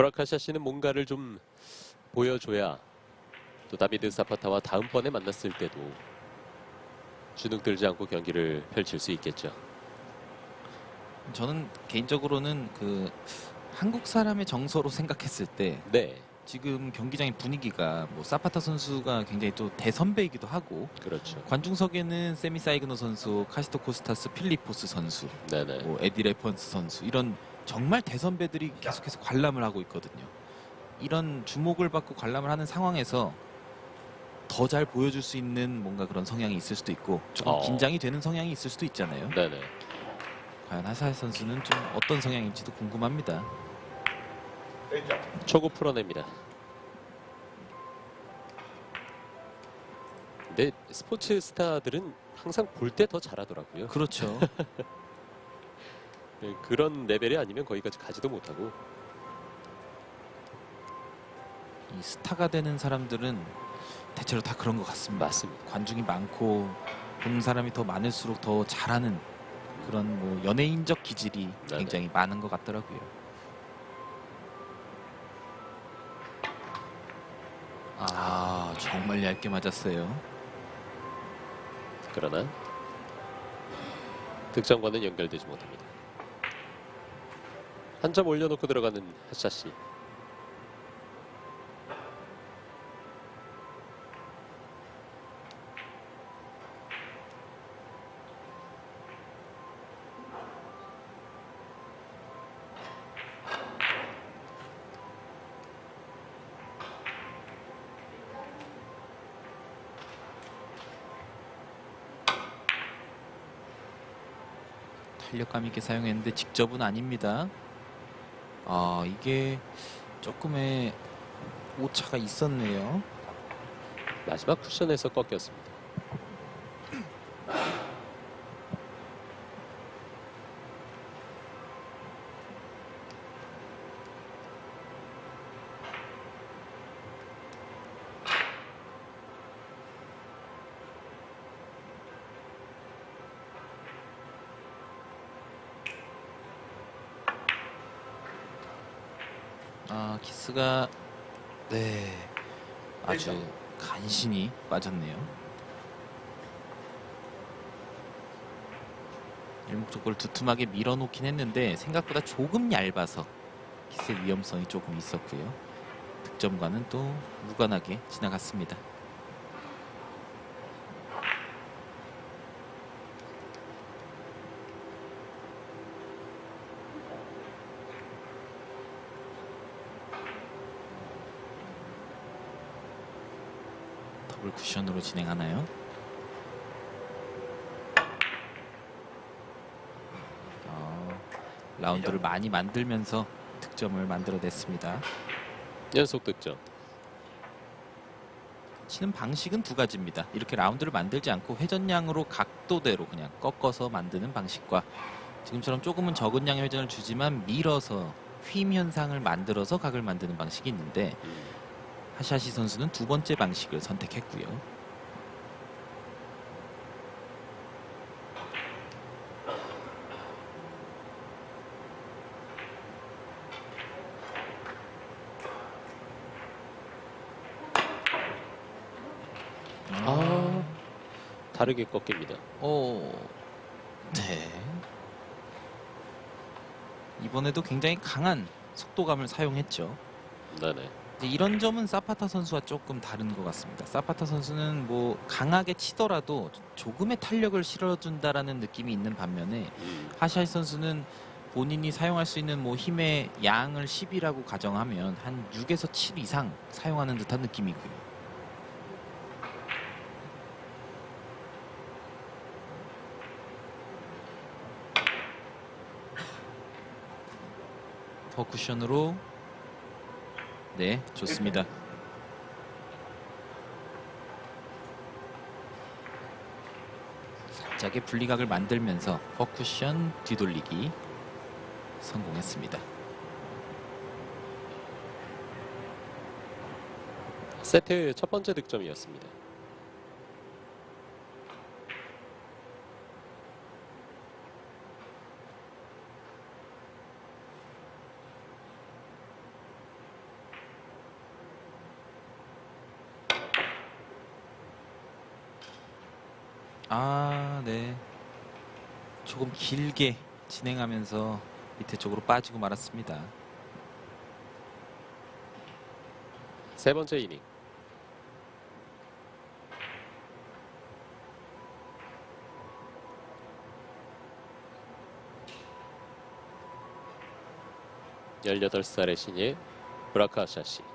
브라카샤 씨는 뭔가를 좀 보여줘야 또 다비드 사파타와 다음번에 만났을 때도 주눅 들지 않고 경기를 펼칠 수 있겠죠. 저는 개인적으로는 그 한국 사람의 정서로 생각했을 때 네, 지금 경기장의 분위기가 뭐 사파타 선수가 굉장히 또 대선배이기도 하고 그렇죠. 관중석에는 세미 사이그노 선수, 카시토 코스타스, 필리포스 선수, 네네. 뭐 에디 레펀스 선수 이런 정말 대선배들이 계속해서 관람을 하고 있거든요. 이런 주목을 받고 관람을 하는 상황에서 더 잘 보여줄 수 있는 뭔가 그런 성향이 있을 수도 있고 조금 어. 긴장이 되는 성향이 있을 수도 있잖아요. 네네. 과연 하사일 선수는 좀 어떤 성향일지도 궁금합니다. 초구 풀어냅니다. 근데 스포츠 스타들은 항상 볼 때 더 잘하더라고요. 그렇죠. 네, 그런 레벨이 아니면 거기까지 가지도 못하고. 이 스타가 되는 사람들은 대체로 다 그런 것 같습니다. 맞습니다. 관중이 많고 보는 사람이 더 많을수록 더 잘하는 그런 뭐 연예인적 기질이 네네. 굉장히 많은 것 같더라고요. 아 정말 얇게 맞았어요. 그러나 득점과는 연결되지 못합니다. 한 점 올려놓고 들어가는 하샤시. 탄력감 있게 사용했는데 직접은 아닙니다. 아 이게 조금의 오차가 있었네요. 마지막 쿠션에서 꺾였습니다. 키스가 네 아주 간신히 빠졌네요. 일목적으로 두툼하게 밀어놓긴 했는데 생각보다 조금 얇아서 키스의 위험성이 조금 있었고요. 득점과는 또 무관하게 지나갔습니다. 더블 쿠션으로 진행하나요? 어, 라운드를 많이 만들면서 득점을 만들어냈습니다. 연속 득점. 치는 방식은 두 가지입니다. 이렇게 라운드를 만들지 않고 회전량으로 각도대로 그냥 꺾어서 만드는 방식과 지금처럼 조금은 적은 양의 회전을 주지만 밀어서 휨 현상을 만들어서 각을 만드는 방식이 있는데 음, 하샤시 선수는 두 번째 방식을 선택했고요. 아 다르게 꺾입니다. 어, 네. 이번에도 굉장히 강한 속도감을 사용했죠. 네네. 이런 점은 사파타 선수와 조금 다른 것 같습니다. 사파타 선수는 뭐 강하게 치더라도 조금의 탄력을 실어준다라는 느낌이 있는 반면에 음, 하샤이 선수는 본인이 사용할 수 있는 뭐 힘의 양을 10이라고 가정하면 한 6에서 7 이상 사용하는 듯한 느낌이고요. 더 쿠션으로 네 좋습니다. 살짝의 분리각을 만들면서 퍼쿠션 뒤돌리기 성공했습니다. 세트 첫 번째 득점이었습니다. 아, 네. 조금 길게 진행하면서 밑에 쪽으로 빠지고 말았습니다. 세 번째 이닝. 열여덟 살의 신예 브라카샤 씨.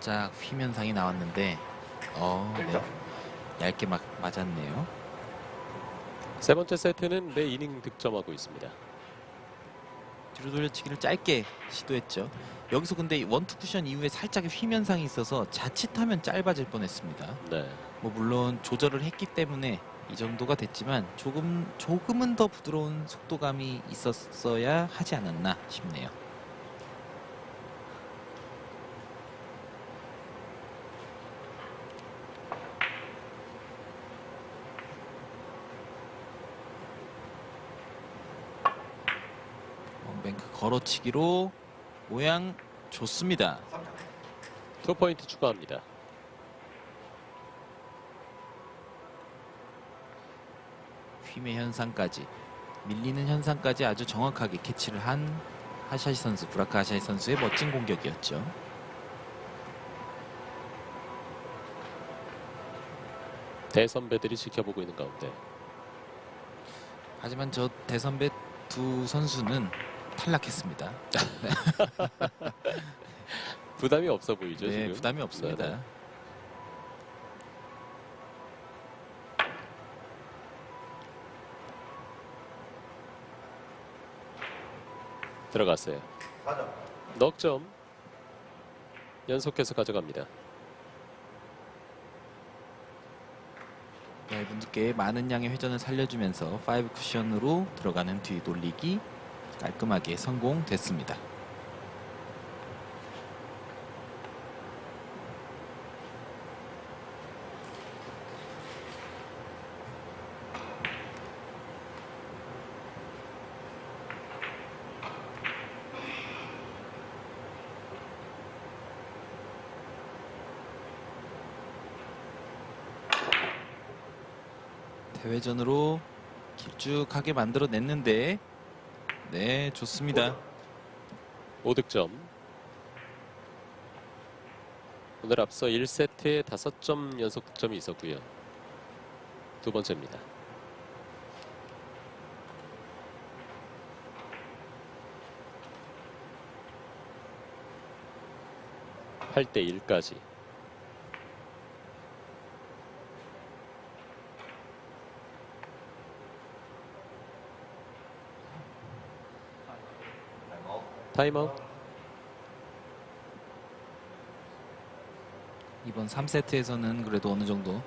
살짝 휘면상이 나왔는데, 어, 네. 얇게 막 맞았네요. 세 번째 세트는 매 이닝 득점하고 있습니다. 뒤로 돌려치기를 짧게 시도했죠. 여기서 근데 원투 쿠션 이후에 살짝의 휘면상이 있어서 자칫하면 짧아질 뻔했습니다. 네. 뭐 물론 조절을 했기 때문에 이 정도가 됐지만 조금 조금은 더 부드러운 속도감이 있었어야 하지 않았나 싶네요. 원뱅크 걸어치기로 모양 좋습니다. 투 포인트 추가합니다. 휨의 현상까지 밀리는 현상까지 아주 정확하게 캐치를 한 하샤시 선수 브라카 하샤시 선수의 멋진 공격이었죠. 대선배들이 지켜보고 있는 가운데 하지만 저 대선배 두 선수는 탈락했습니다. 부담이 없어 보이죠 네, 지금. 부담이 없습니다. 네, 네. 들어갔어요. 넉점 연속해서 가져갑니다. 얇은 두께의 많은 양의 회전을 살려주면서 5 쿠션으로 들어가는 뒤 돌리기 깔끔하게 성공됐습니다. 대회전으로 길쭉하게 만들어냈는데 네 좋습니다. 5득점. 오늘 앞서 1세트에 5점 연속 득점이 있었고요. 두 번째입니다. 팔대 1까지. 타임아웃. 이번 3세트에서는 그래도 어느 정도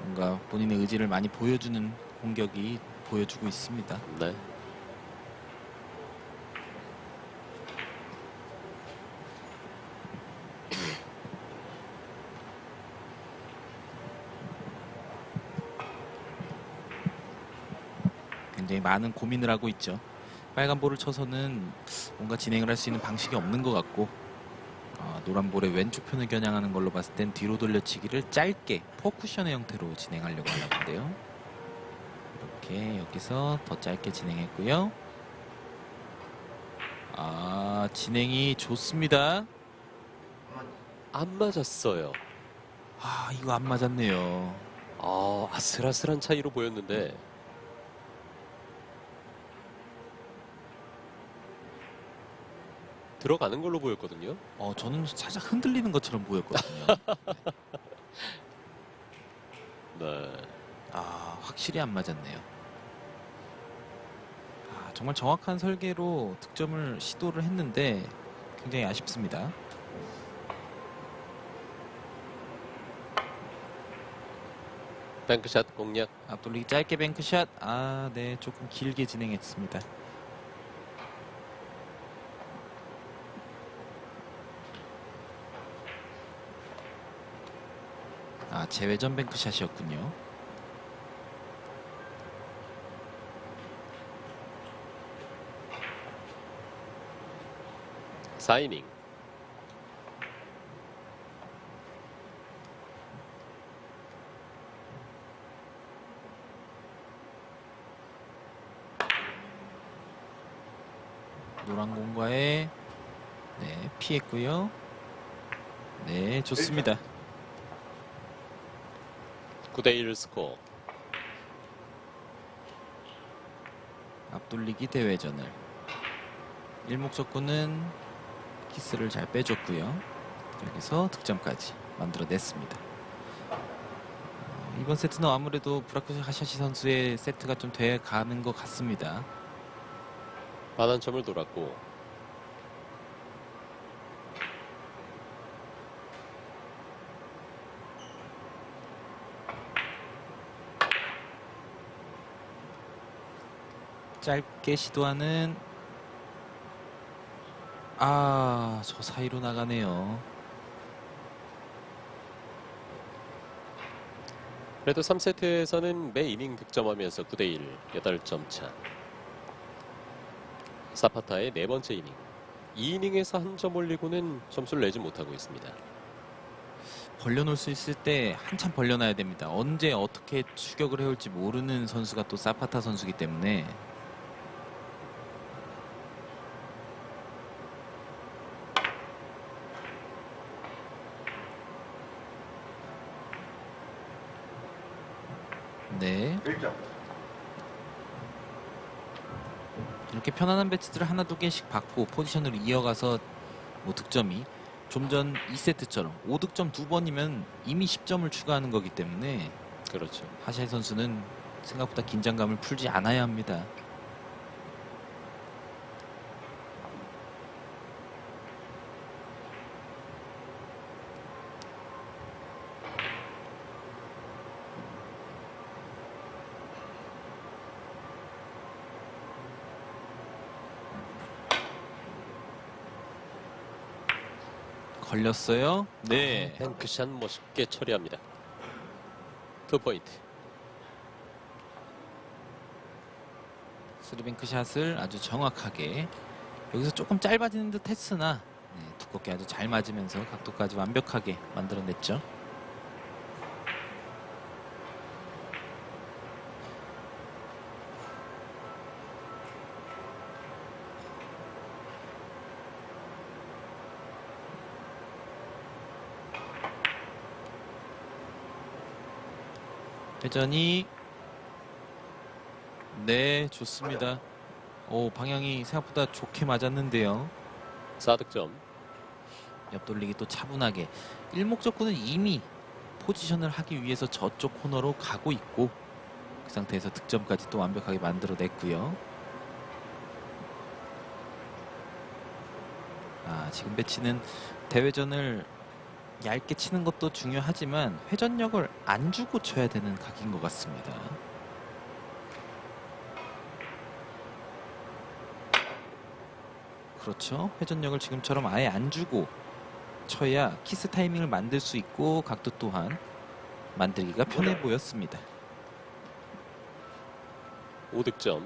뭔가 본인의 의지를 많이 보여주는 공격이 보여주고 있습니다. 네. 굉장히 많은 고민을 하고 있죠. 빨간 볼을 쳐서는 뭔가 진행을 할 수 있는 방식이 없는 것 같고 어, 노란 볼의 왼쪽 편을 겨냥하는 걸로 봤을 땐 뒤로 돌려치기를 짧게 포쿠션의 형태로 진행하려고 하나 본데요. 이렇게 여기서 더 짧게 진행했고요. 아 진행이 좋습니다. 안 맞았어요. 아 이거 안 맞았네요. 아, 아슬아슬한 차이로 보였는데 들어가는 걸로 보였거든요. 어 저는 살짝 흔들리는 것처럼 보였거든요. 네. 아 확실히 안 맞았네요. 아, 정말 정확한 설계로 득점을 시도를 했는데 굉장히 아쉽습니다. 뱅크샷 공략. 앞돌리기 짧게 뱅크샷. 아, 네, 조금 길게 진행했습니다. 재회전 뱅크샷이었군요. 사이닝 노란 공과에 네 피했고요. 네 좋습니다. 9대1 스코어. 앞돌리기 대회전을 일목적구는 키스를 잘 빼줬고요. 여기서 득점까지 만들어냈습니다. 어, 이번 세트는 아무래도 브라크 하샤시 선수의 세트가 좀 돼가는 것 같습니다. 반환점을 돌았고 짧게 시도하는 아 저 사이로 나가네요. 그래도 3세트에서는 매 이닝 득점하면서 9대1 8점 차. 사파타의 네 번째 이닝. 2이닝에서 한 점 올리고는 점수를 내지 못하고 있습니다. 벌려놓을 수 있을 때 한참 벌려놔야 됩니다. 언제 어떻게 추격을 해올지 모르는 선수가 또 사파타 선수기 때문에 네 1점. 이렇게 편안한 배치들을 하나 두 개씩 받고 포지션으로 이어가서 뭐 득점이 좀 전 2세트처럼 5득점 두 번이면 이미 10점을 추가하는 거기 때문에 그렇죠. 하샤이 선수는 생각보다 긴장감을 풀지 않아야 합니다. 걸렸어요. 네. 뱅크샷 멋있게 처리합니다. 투 포인트. 스리뱅크 샷을 아주 정확하게 여기서 조금 짧아지는 듯 했으나 네, 두껍게 아주 잘 맞으면서 각도까지 완벽하게 만들어냈죠. 회전이 네 좋습니다. 오 방향이 생각보다 좋게 맞았는데요. 4득점. 옆돌리기 또 차분하게 일목적구는 이미 포지션을 하기 위해서 저쪽 코너로 가고 있고 그 상태에서 득점까지 또 완벽하게 만들어냈고요. 아 지금 배치는 대회전을 얇게 치는 것도 중요하지만 회전력을 안 주고 쳐야 되는 각인 것 같습니다. 그렇죠. 회전력을 지금처럼 아예 안 주고 쳐야 키스 타이밍을 만들 수 있고 각도 또한 만들기가 편해 보였습니다. 5득점.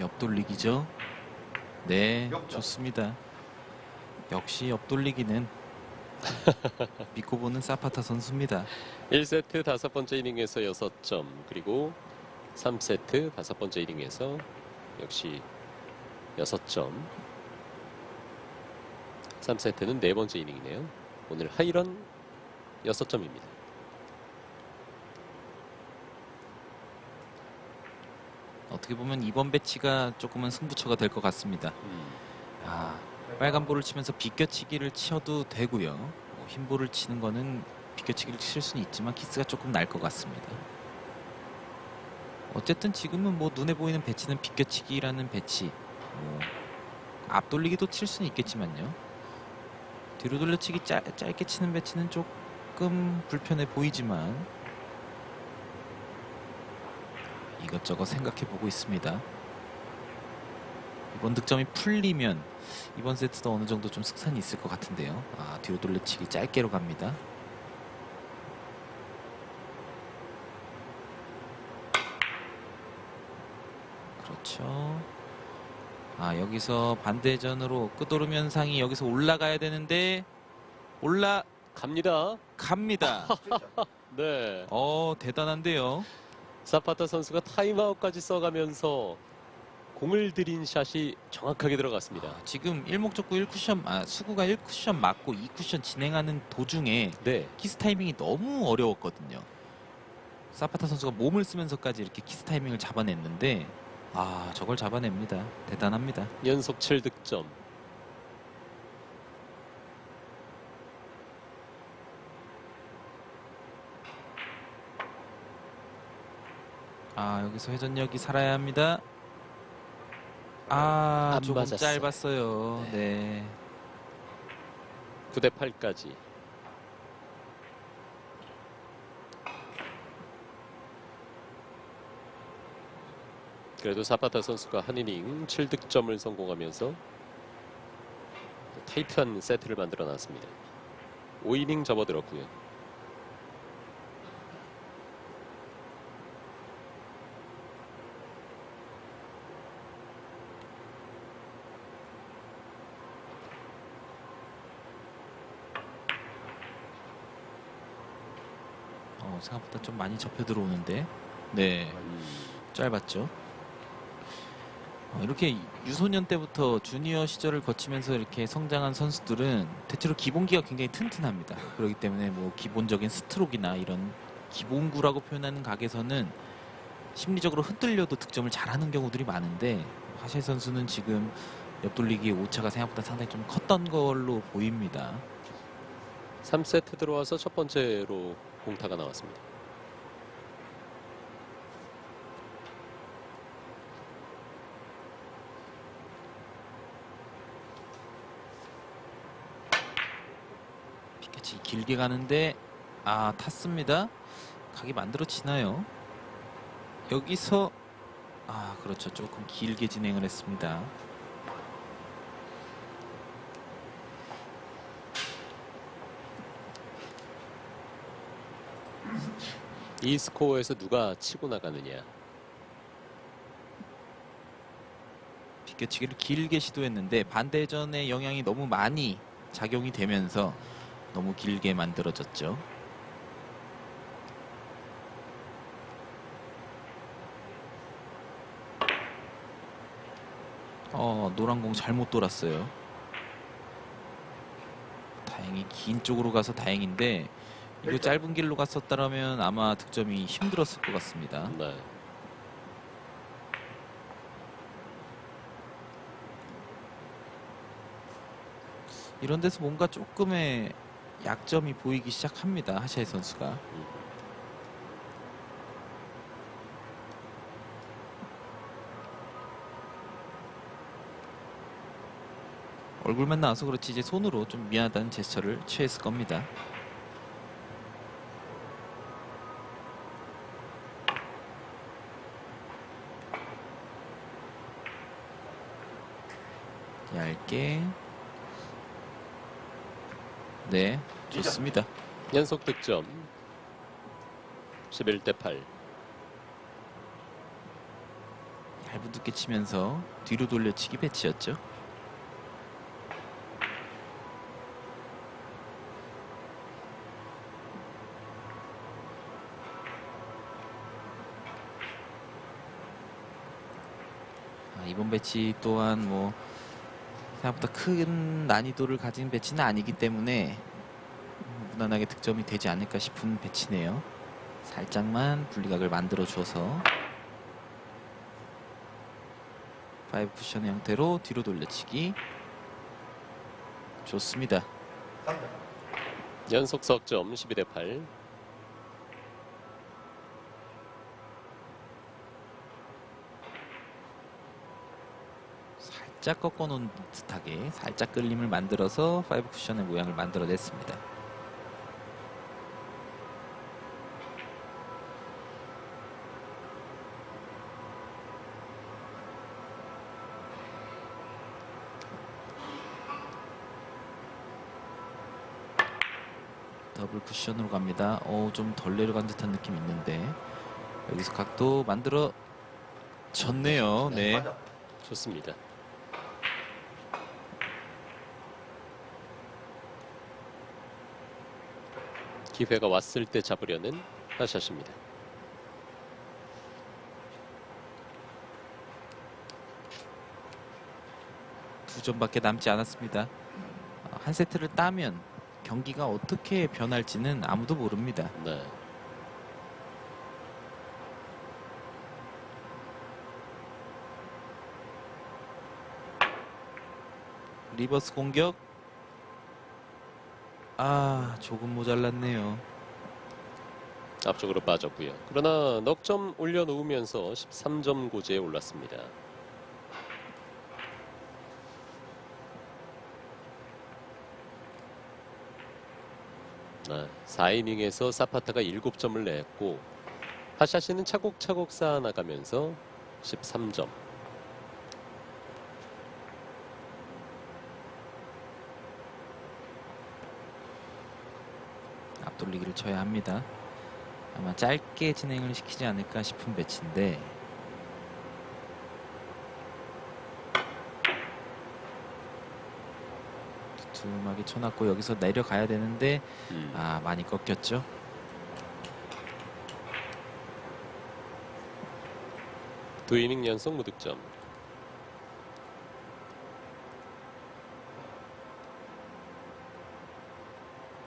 옆돌리기죠. 네. 좋습니다. 역시 옆돌리기는 믿고 보는 사파타 선수입니다. 1세트 다섯 번째 이닝에서 6점 그리고 3세트 다섯 번째 이닝에서 역시 6점 3세트는 네 번째 이닝이네요 오늘 하이런 6점입니다 어떻게 보면 이번 배치가 조금은 승부처가 될 것 같습니다. 음, 아, 빨간 볼을 치면서 비껴치기를 치어도 되고요. 뭐 흰 볼을 치는 거는 비껴치기를 칠 수는 있지만 키스가 조금 날 것 같습니다. 어쨌든 지금은 뭐 눈에 보이는 배치는 비껴치기라는 배치. 뭐 앞돌리기도 칠 수는 있겠지만요. 뒤로 돌려치기 짧, 짧게 치는 배치는 조금 불편해 보이지만 이것저것 생각해 보고 있습니다. 이번 득점이 풀리면 이번 세트도 어느 정도 좀 승산이 있을 것 같은데요. 아 뒤로 돌려치기 짧게로 갑니다. 그렇죠. 아 여기서 반대전으로 끄도르면 상이 여기서 올라가야 되는데 올라 갑니다. 갑니다. 네. 어 대단한데요. 사파타 선수가 타임아웃까지 써가면서 공을 들인 샷이 정확하게 들어갔습니다. 아, 지금 일목적구 1쿠션 아 수구가 1쿠션 맞고 2쿠션 진행하는 도중에 네. 키스 타이밍이 너무 어려웠거든요. 사파타 선수가 몸을 쓰면서까지 이렇게 키스 타이밍을 잡아냈는데 아 저걸 잡아냅니다. 대단합니다. 연속 7득점. 아 여기서 회전력이 살아야 합니다. 아 안 조금 맞았어요. 짧았어요. 네. 9대 8까지. 그래도 사파타 선수가 한 이닝 7득점을 성공하면서 타이트한 세트를 만들어 놨습니다. 5이닝 접어들었고요. 어, 생각보다 좀 많이 접혀 들어오는데 네 짧았죠. 어, 이렇게 유소년 때부터 주니어 시절을 거치면서 이렇게 성장한 선수들은 대체로 기본기가 굉장히 튼튼합니다. 그렇기 때문에 뭐 기본적인 스트로크나 이런 기본구라고 표현하는 각에서는 심리적으로 흔들려도 득점을 잘하는 경우들이 많은데 하실 선수는 지금 옆돌리기의 오차가 생각보다 상당히 좀 컸던 걸로 보입니다. 3세트 들어와서 첫 번째로 공타가 나왔습니다. 피켓이 길게 가는데 아 탔습니다. 각이 만들어지나요? 여기서 아 그렇죠 조금 길게 진행을 했습니다. 이 스코어에서 누가 치고 나가느냐. 비껴치기를 길게 시도했는데 반대전의 영향이 너무 많이 작용이 되면서 너무 길게 만들어졌죠. 어 노란 공 잘못 돌았어요. 다행히 긴 쪽으로 가서 다행인데 이거 짧은 길로 갔었다면 아마 득점이 힘들었을 것 같습니다. 네. 이런 데서 뭔가 조금의 약점이 보이기 시작합니다. 하샤이 선수가. 얼굴만 나와서 그렇지 이제 손으로 좀 미안하다는 제스처를 취했을 겁니다. 얇게 네, 좋습니다. 연속 득점. 11대 8. 얇은 두께 치면서 뒤로 돌려치기 배치였죠. 아, 이번 배치 또한 뭐 생각보다 큰 난이도를 가진 배치는 아니기 때문에 무난하게 득점이 되지 않을까 싶은 배치네요. 살짝만 분리각을 만들어 주어서 파이브 쿠션의 형태로 뒤로 돌려치기 좋습니다. 연속 석점 12대 8. 살짝 꺾어 놓은 듯하게 살짝 끌림을 만들어서 파이브 쿠션의 모양을 만들어냈습니다. 더블 쿠션으로 갑니다. 어, 좀 덜 내려간 듯한 느낌이 있는데 여기서 각도 만들어 졌네요. 네. 좋습니다. 기회가 왔을 때 잡으려는 하샷입니다. 두 점밖에 남지 않았습니다. 어, 한 세트를 따면 경기가 어떻게 변할지는 아무도 모릅니다. 네. 리버스 공격. 아, 조금 모자랐네요. 앞쪽으로 빠졌고요. 그러나 넉점 올려놓으면서 13점 고지에 올랐습니다. 네, 4이닝에서 사파타가 7점을 냈고 하샤시는 차곡차곡 쌓아나가면서 13점. 돌리기를 쳐야 합니다. 아마 짧게 진행을 시키지 않을까 싶은 배치인데 두툼하게 쳐놨고 여기서 내려가야 되는데 음, 아 많이 꺾였죠. 두 이닝 연속 무득점.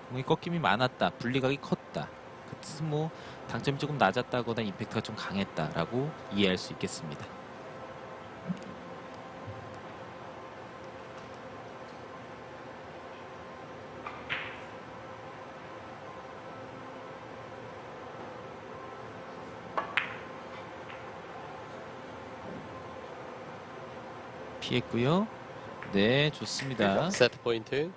공이 꺾임이 많았다, 분리각이 컸다. 그 뜻은 뭐 당점이 조금 낮았다거나 임팩트가 좀 강했다라고 이해할 수 있겠습니다. 피했고요. 네, 좋습니다. 세트 포인트.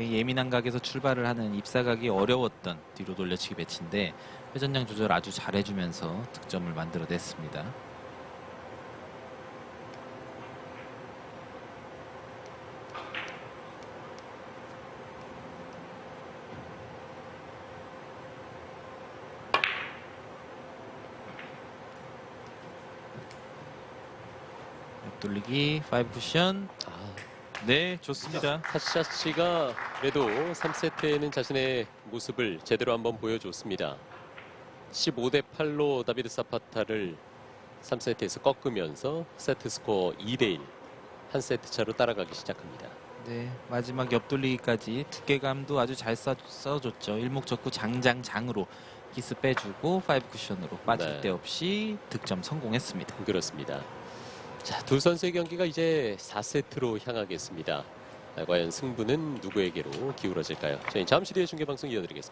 굉장히 예민한 각에서 출발을 하는 입사각이 어려웠던 뒤로 돌려치기 배치인데 회전량 조절 아주 잘해주면서 득점을 만들어냈습니다. 돌리기 5 쿠션 아, 네 좋습니다. 하샤시가 그래도 3세트에는 자신의 모습을 제대로 한번 보여줬습니다. 15대 8로 다비드 사파타를 3세트에서 꺾으면서 세트 스코어 2대 1. 한 세트 차로 따라가기 시작합니다. 네 마지막 옆돌리기까지 두께감도 아주 잘 써, 써줬죠. 일목적구 장장장으로 기스 빼주고 5 쿠션으로 빠질 네. 데 없이 득점 성공했습니다. 그렇습니다. 자, 두 선수의 경기가 이제 4세트로 향하겠습니다. 아, 과연 승부는 누구에게로 기울어질까요? 저희 잠시 뒤에 중계 방송 이어드리겠습니다.